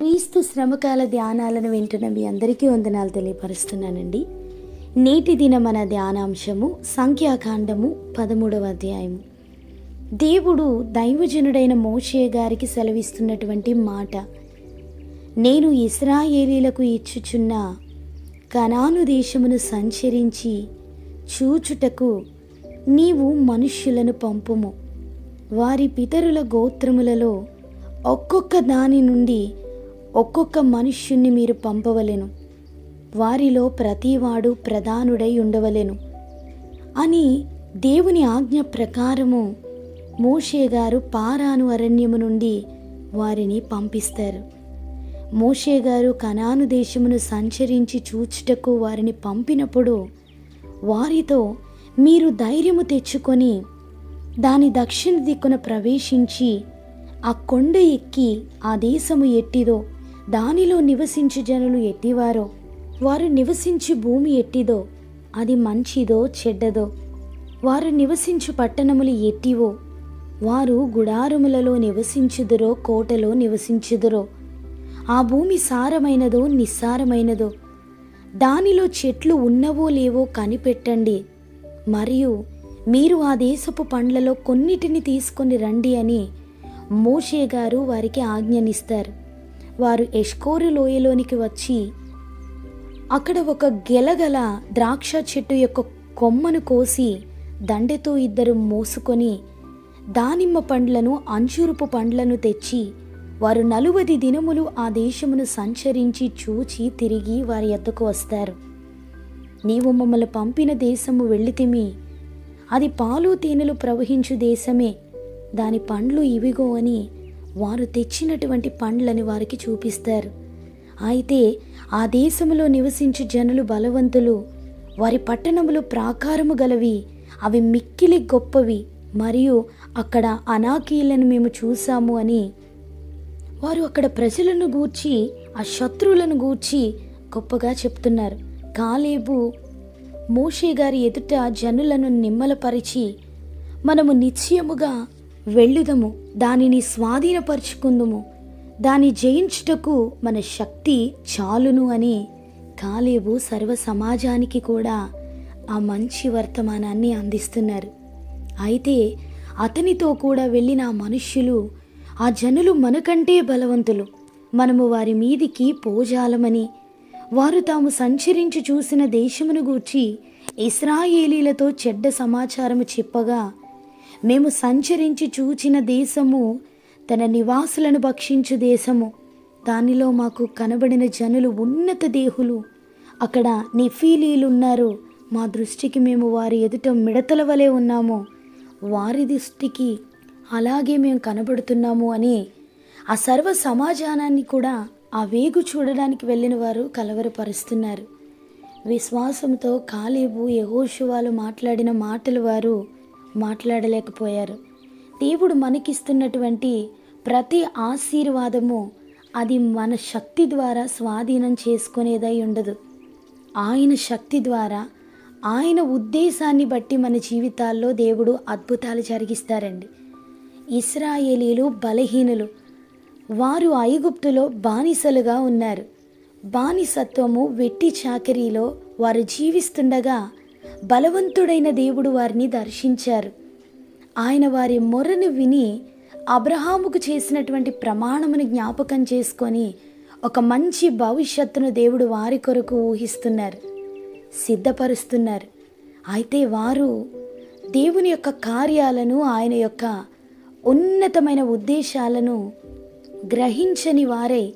క్రీస్తు శ్రమకాల ధ్యానాలను వింటున్న మీ అందరికీ వందనాలు తెలియపరుస్తున్నానండి. నేటి దిన మన ధ్యానాంశము సంఖ్యాకాండము పదమూడవ అధ్యాయము దేవుడు దైవజనుడైన మోషే గారికి సెలవిస్తున్నటువంటి మాట. నేను ఇస్రాయేలీలకు ఇచ్చుచున్న కనాను దేశమును సంచరించి చూచుటకు నీవు మనుష్యులను పంపుము. వారి పితరుల గోత్రములలో ఒక్కొక్క దాని నుండి ఒక్కొక్క మనుష్యుణ్ణి మీరు పంపవలెను. వారిలో ప్రతివాడు ప్రధానుడై ఉండవలెను. అని దేవుని ఆజ్ఞ ప్రకారము మోషే గారు పారాను అరణ్యము నుండి వారిని పంపిస్తారు. మోషే గారు కనాను దేశమును సంచరించి చూచుటకు వారిని పంపినప్పుడు వారితో మీరు ధైర్యము తెచ్చుకొని దాని దక్షిణ దిక్కున ప్రవేశించి ఆ కొండ ఎక్కి ఆ దేశము ఎట్టిదో దానిలో నివసించు జనులు ఎట్టివారో? వారు నివసించు భూమి ఎట్టిదో? అది మంచిదో చెడ్డదో? వారు నివసించు పట్టణములు ఎట్టివో? వారు గుడారములలో నివసించుదురో కోటలో నివసించుదురో? ఆ భూమి సారమైనదో నిస్సారమైనదో? దానిలో చెట్లు ఉన్నవో లేవో కనిపెట్టండి. మరియు మీరు ఆ దేశపు పండ్లలో కొన్నిటిని తీసుకొని రండి అని మోషే గారు వారికి ఆజ్ఞనిస్తారు. వారు ఎష్కోరు లోయలోనికి వచ్చి అక్కడ ఒక గెలగల ద్రాక్ష చెట్టు యొక్క కొమ్మను కోసి దండెతో ఇద్దరు మోసుకొని దానిమ్మ పండ్లను అంజూరుపు పండ్లను తెచ్చి వారు నలువది దినములు ఆ దేశమును సంచరించి చూచి తిరిగి వారి ఎద్దకు వస్తారు. నీవు మమ్మల్ని పంపిన దేశము వెళ్ళితిమి. అది పాలు తేనెలు ప్రవహించు దేశమే. దాని పండ్లు ఇవిగో అని వారు తెచ్చినటువంటి పండ్లని వారికి చూపిస్తారు. అయితే ఆ దేశంలో నివసించు జనులు బలవంతులు వారి పట్టణములు ప్రాకారము గలవి అవి మిక్కిలి గొప్పవి మరియు అక్కడ అనాకీలను మేము చూసాము అని. వారు అక్కడ ప్రజలను గూర్చి ఆ శత్రువులను గూర్చి గొప్పగా చెప్తున్నారు. కాలేబు మోషే గారి ఎదుట జనులను నిమ్మలపరిచి మనము నిశ్చయముగా వెళ్ళుదము దానిని స్వాధీనపరుచుకుందుము. దాన్ని జయించుటకు మన శక్తి చాలును అని కాలేబు సర్వ సమాజానికి కూడా ఆ మంచి వర్తమానాన్ని అందిస్తున్నారు. అయితే అతనితో కూడా వెళ్ళిన ఆ మనుష్యులు ఆ జనులు మనకంటే బలవంతులు. మనము వారి మీదికి పోజాలమని వారు తాము సంచరించి చూసిన దేశమును గూర్చి ఇస్రాయేలీలతో చెడ్డ సమాచారము చెప్పగా మేము సంచరించి చూచిన దేశము తన నివాసులను భక్షించు దేశము. దానిలో మాకు కనబడిన జనులు ఉన్నత దేహులు. అక్కడ నిఫీలీలున్నారు. మా దృష్టికి మేము వారి ఎదుట మిడతల వలె ఉన్నాము. వారి దృష్టికి అలాగే మేము కనబడుతున్నాము అని ఆ సర్వ సమాజానాన్ని కూడా ఆ వేగు చూడడానికి వెళ్ళిన వారు కలవరపరుస్తున్నారు. విశ్వాసంతో కాలేబు యహోషువాలు మాట్లాడిన మాటలు వారు మాట్లాడలేకపోయారు. దేవుడు మనకిస్తున్నటువంటి ప్రతి ఆశీర్వాదము అది మన శక్తి ద్వారా స్వాధీనం చేసుకునేదై ఉండదు. ఆయన శక్తి ద్వారా ఆయన ఉద్దేశాన్ని బట్టి మన జీవితాల్లో దేవుడు అద్భుతాలు జరిగిస్తారండి. ఇస్రాయేలీలు బలహీనులు. వారు ఐగుప్తులో బానిసలుగా ఉన్నారు. బానిసత్వము వెట్టి చాకరీలో వారు జీవిస్తుండగా బలవంతుడైన దేవుడు వారిని దర్శించారు. ఆయన వారి మొరను విని అబ్రహాముకు చేసినటువంటి ప్రమాణమును జ్ఞాపకం చేసుకొని ఒక మంచి భవిష్యత్తును దేవుడు వారి కొరకు ఊహిస్తున్నారు. సిద్ధపరుస్తున్నారు. అయితే వారు దేవుని యొక్క కార్యాలను ఆయన యొక్క ఉన్నతమైన ఉద్దేశాలను గ్రహించని వారే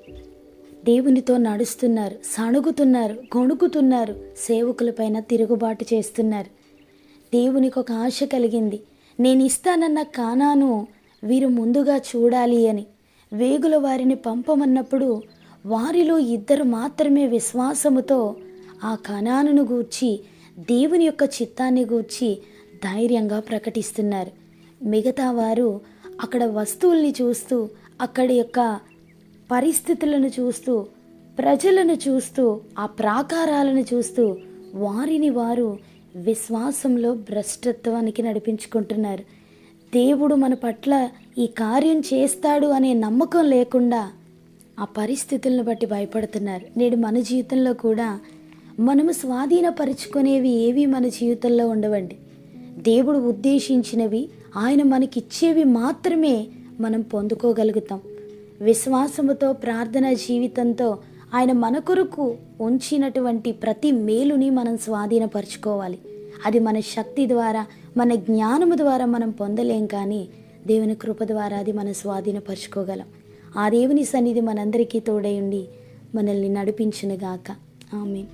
దేవునితో నడుస్తున్నారు సణుగుతున్నారు గొణుకుతున్నారు సేవకులపైన తిరుగుబాటు చేస్తున్నారు. దేవునికి ఒక ఆశ కలిగింది. నేను ఇస్తానన్న కానాను వీరు ముందుగా చూడాలి అని. వేగుల వారిని పంపమన్నప్పుడు వారిలో ఇద్దరు మాత్రమే విశ్వాసముతో ఆ కణాను గూర్చి దేవుని యొక్క చిత్తాన్ని గూర్చి ధైర్యంగా ప్రకటిస్తున్నారు. మిగతా వారు అక్కడ వస్తువుల్ని చూస్తూ అక్కడి యొక్క పరిస్థితులను చూస్తూ ప్రజలను చూస్తూ ఆ ప్రాకారాలను చూస్తూ వారిని వారు విశ్వాసంలో భ్రష్టత్వానికి నడిపించుకుంటున్నారు. దేవుడు మన పట్ల ఈ కార్యం చేస్తాడు అనే నమ్మకం లేకుండా ఆ పరిస్థితులను బట్టి భయపడుతున్నారు. నేడు మన జీవితంలో కూడా మనము స్వాధీనపరుచుకునేవి ఏవి మన జీవితంలో ఉండవండి. దేవుడు ఉద్దేశించినవి ఆయన మనకిచ్చేవి మాత్రమే మనం పొందుకోగలుగుతాం. విశ్వాసముతో ప్రార్థన జీవితంతో ఆయన మన కొరకు ఉంచినటువంటి ప్రతి మేలుని మనం స్వాధీనపరచుకోవాలి. అది మన శక్తి ద్వారా మన జ్ఞానము ద్వారా మనం పొందలేం కానీ దేవుని కృప ద్వారా అది మనం స్వాధీనపరచుకోగలం. ఆ దేవుని సన్నిధి మనందరికీ తోడై ఉండి మనల్ని నడిపించునుగాక. ఆమె